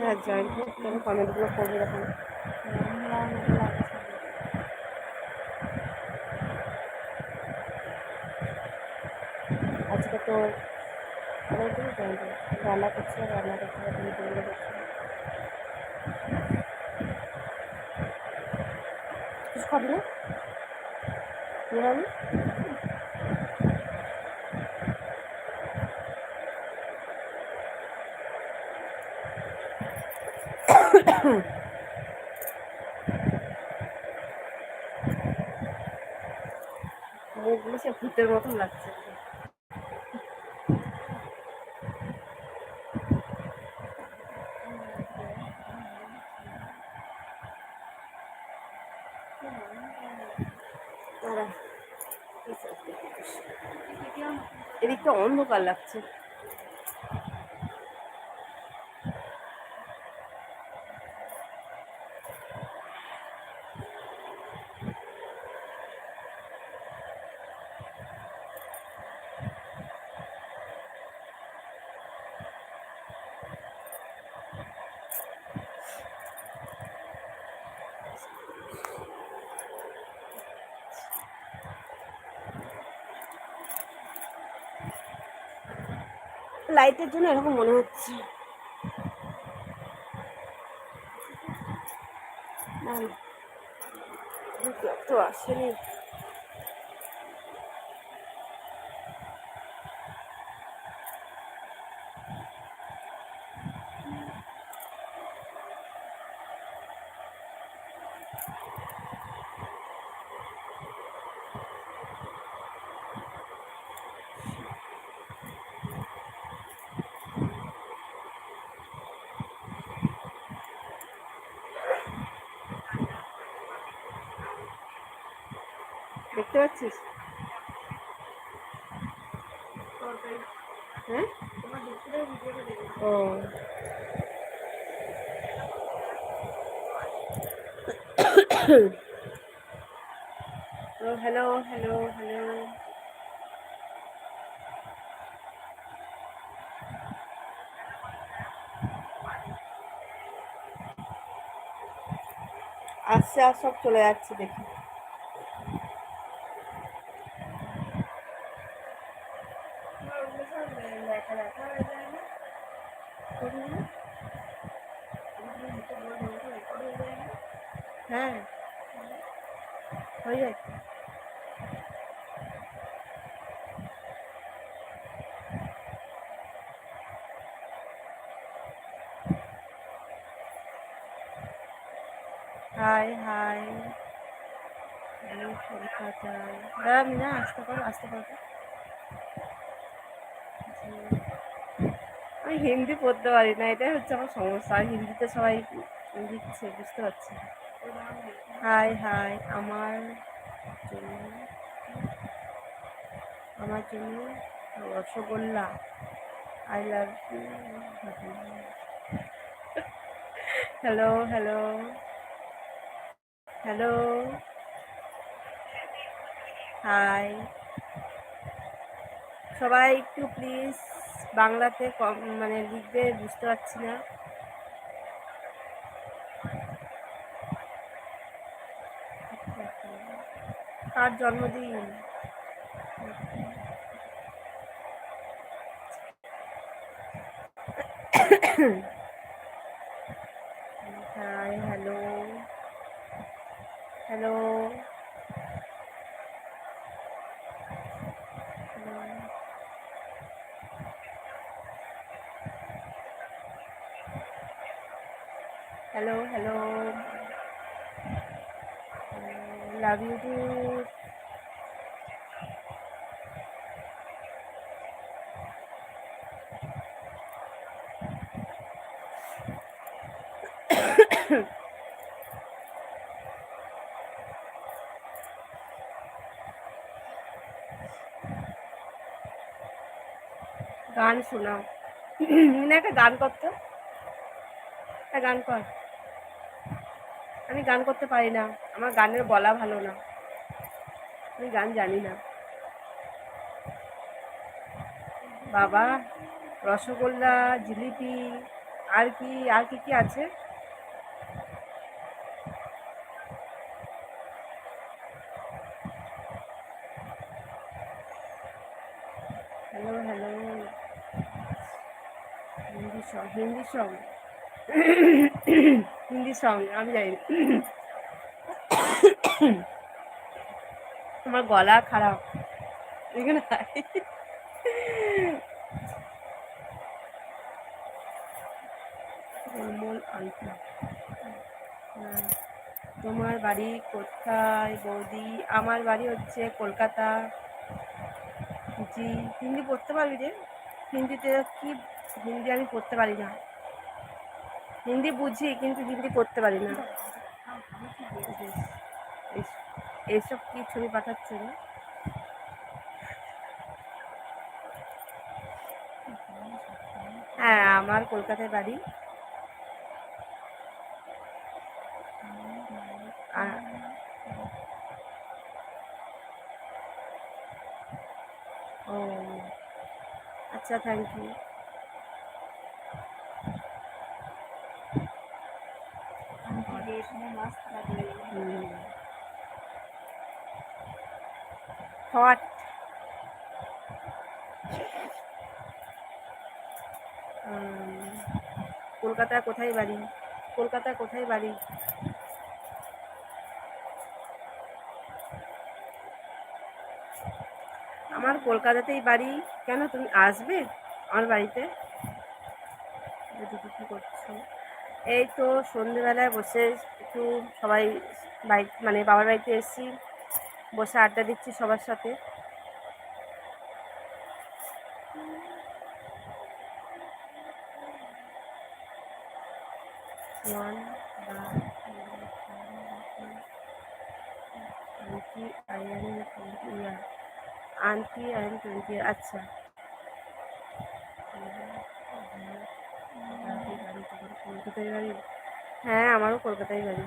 হ্যাঁ জয়েন হোক কেন কমেন্টগুলো করবে এরকম। আজকে তো অনেকদিন রান্না করছে রান্না করছে কিছু খাবি না? নিয়ে যাবি মুখগুলো সে ভূতের মতন লাগছে। এদিকটা অন্ধকার লাগছে। লাইটের জন্য এরকম মনে হচ্ছে। তো আসেনি। দেখতে পাচ্ছিস? হ্যাঁ? ও। হ্যালো হ্যালো হ্যালো আসছে আর সব চলে যাচ্ছে দেখি। হ্যাঁ হয়ে যায় হাই হাই কলকাতা দাদা মিনা আসতে পারো আসতে পারো। আমি হিন্দি পড়তে পারি না, এটাই হচ্ছে আমার সমস্যা। হিন্দিতে সবাই লিখছে, বুঝতে পারছি। হাই হাই, আমার জন্য আমার জন্য rasgulla. I love you hello hello hello hi সবাই একটু প্লিজ বাংলাতে কম মানে লিখবে বুঝতে পারছি না। কার জন্মদিন? Hello hello hello hello love you too গান শোনাও। না একটা গান করতো। একটা গান কর। আমি গান করতে পারি না। আমার গানের বলা ভালো না। আমি গান জানি না। বাবা, রসগোল্লা, জিলিপি, আর কি আর কি কি আছে? Hello hello Hindi song Hindi song Hindi song আমি জানি তোমার গলা খারাপ। এখানে। তোমার বাড়ি কোথায় বৌদি? আমার বাড়ি হচ্ছে কলকাতা। জি, হিন্দি পড়তে পারবি রে? হিন্দিতে কি, হিন্দি আমি পড়তে পারি না। হিন্দি বুঝি, কিন্তু হিন্দি করতে পারি না। এসব কি ছবি পাঠাচ্ছে না হ্যাঁ আমার কলকাতায় বাড়ি। ও আচ্ছা থ্যাংক ইউ হট কলকাতায় কোথায় বাড়ি? কলকাতায় কোথায় বাড়ি? আমার কলকাতাতেই বাড়ি। কেন তুমি আসবে আমার বাড়িতে? দিদি কি করছ এই তো সন্ধেবেলায় বসে একটু সবাই বাড়ি মানে বাবার বাড়িতে এসেছি বসে আড্ডা দিচ্ছি সবার সাথে আন্টি আই এম টোয়েন্টি আচ্ছা হ্যাঁ আমারও কলকাতায় বাড়ি।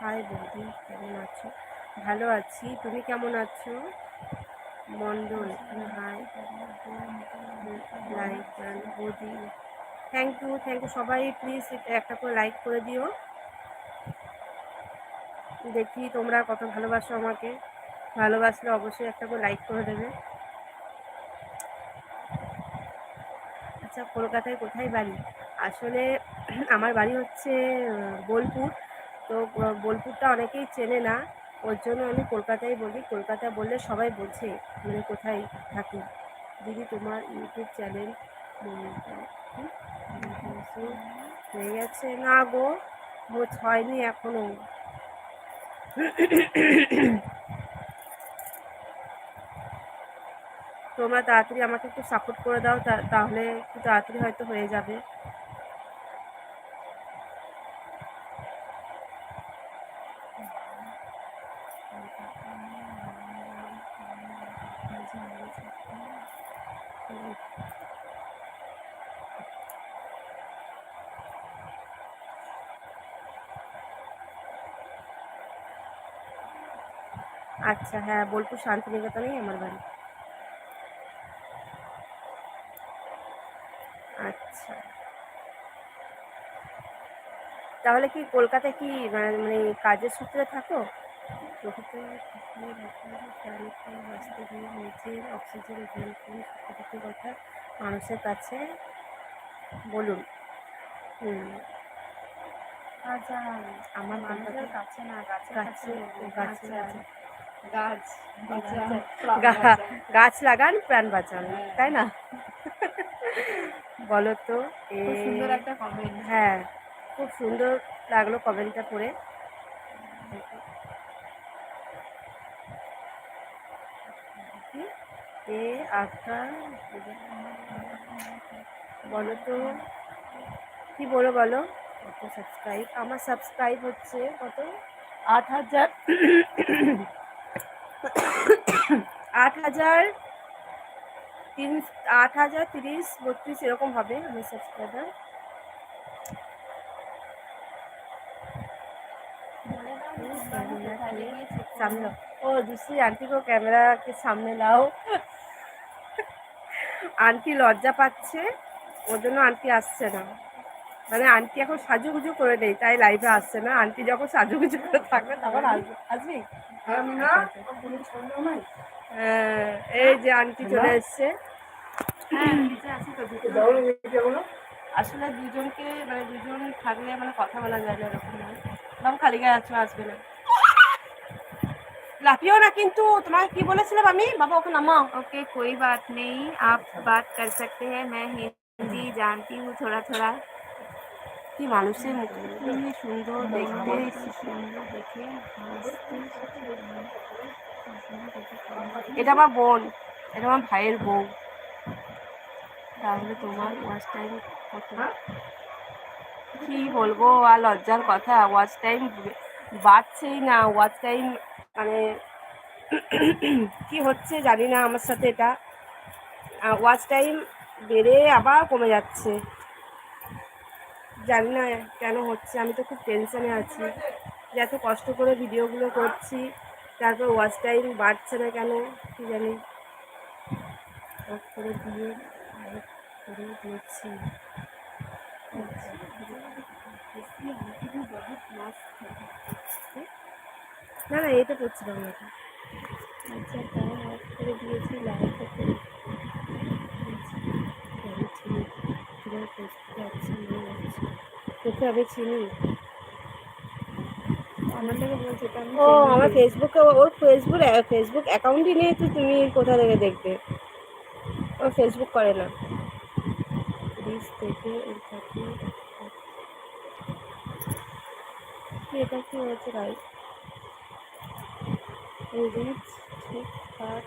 হাই বৌদি, কেমন আছো? ভালো আছি। তুমি কেমন আছো? মন্ডল, হাই। লাইক বৌদি। থ্যাংক ইউ থ্যাংক ইউ সবাই প্লিজ একটা করে লাইক করে দিও। দেখি তোমরা কত ভালোবাসো আমাকে। ভালোবাসলে অবশ্যই একটা করে লাইক করে দেবে। আচ্ছা কলকাতায় কোথায় বাড়ি? আসলে আমার বাড়ি হচ্ছে বোলপুর। তো বোলপুরটা অনেকেই চেনে না। ওর জন্য আমি কলকাতায় বলি। কলকাতা বললে সবাই বোঝে মানে কোথায় থাকি। দিদি, তোমার ইউটিউব চ্যানেল হয়ে গেছে। না গো হয়নি এখনও। তোমরা তাড়াতাড়ি আমাকে একটু সাপোর্ট করে দাও তাহলে একটু তাড়াতাড়ি হয়তো হয়ে যাবে। আচ্ছা হ্যাঁ বোলপুর শান্তিনিকেতনেই আমার বাড়ি। আচ্ছা। তাহলে কি কলকাতায় কি মানে মানে কাজের সূত্রে থাকো? বাঁচতে গিয়ে নিজের অক্সিজেন সত্যি কথা মানুষের কাছে বলুন। হুম। আচ্ছা আমার মানুষের কাছে না গাছে গাছে গাছে আচ্ছা, গাছ লাগান প্রাণ বাঁচান। তাই না? বলো তো সুন্দর একটা কমেন্ট হ্যাঁ খুব সুন্দর লাগল কমেন্টটা পড়ে। এ বলো তো কি বলো বলো? কত সাবস্ক্রাইব আমার সাবস্ক্রাইব হচ্ছে কত? আট হাজার। আট হাজার আট হাজার তিরিশ, বত্রিশ এরকম হবে আমি সাবস্ক্রাইবার सामने আন্টি লজ্জা পাচ্ছে, ওর জন্য আন্টি আসছে না। মানে আন্টি এখন সাজুগুজু করে দেয় তাই লাইভে আসছে না। আন্টি যখন সাজুগুজু করে থাকবে, তখন আসবে আসবি? হ্যাঁ, এই যে আন্টি চলে এসছে আসলে দুজনকে মানে দুজন থাকলে মানে কথা বলা যায় না এরকম নয়। বাবু খালি গায়ে আছো আসবে না লাফিও না কিন্তু তোমাকে কি বলেছিলাম আমি বাবা ওকে নামাও ओके कोई बात नहीं आप बात कर सकते हैं मैं हिंदी जानती हूँ थोड़ा थोड़ा কি মানুষের মুখ কি সুন্দর, দেখতে এটা আমার বোন, এটা আমার ভাইয়ের বউ। তাহলে তোমার ওয়াচ টাইম কত? কি বলব, আর লজ্জার কথা ওয়াচ টাইম বাড়ছেই না ওয়াচ টাইম মানে কি হচ্ছে জানি না আমার সাথে এটা। ওয়াচ টাইম বেড়ে আবার কমে যাচ্ছে। জানি না কেন হচ্ছে, আমি তো খুব টেনশনে আছি। যে এত কষ্ট করে ভিডিওগুলো করছি, তারপর ওয়াচ টাইম বাড়ছে না কেন, কি জানি। করে দিয়ে করে দিয়েছি না না, এটা করছি বাংলাটা। আচ্ছা তাও করে দিয়েছি লাইভ করে আমি চিনি কীভাবে ফেসবুকে আছি মনে হচ্ছে তোকে আমি চিনি? আমার ও আমার ফেসবুকে ওর ফেসবুক ফেসবুক অ্যাকাউন্টই নেই তো তুমি কোথা থেকে দেখবে? ও ফেসবুক করে না। প্লিজ দেখে ওর এটা কি হয়েছে রিচ ঠিকঠাক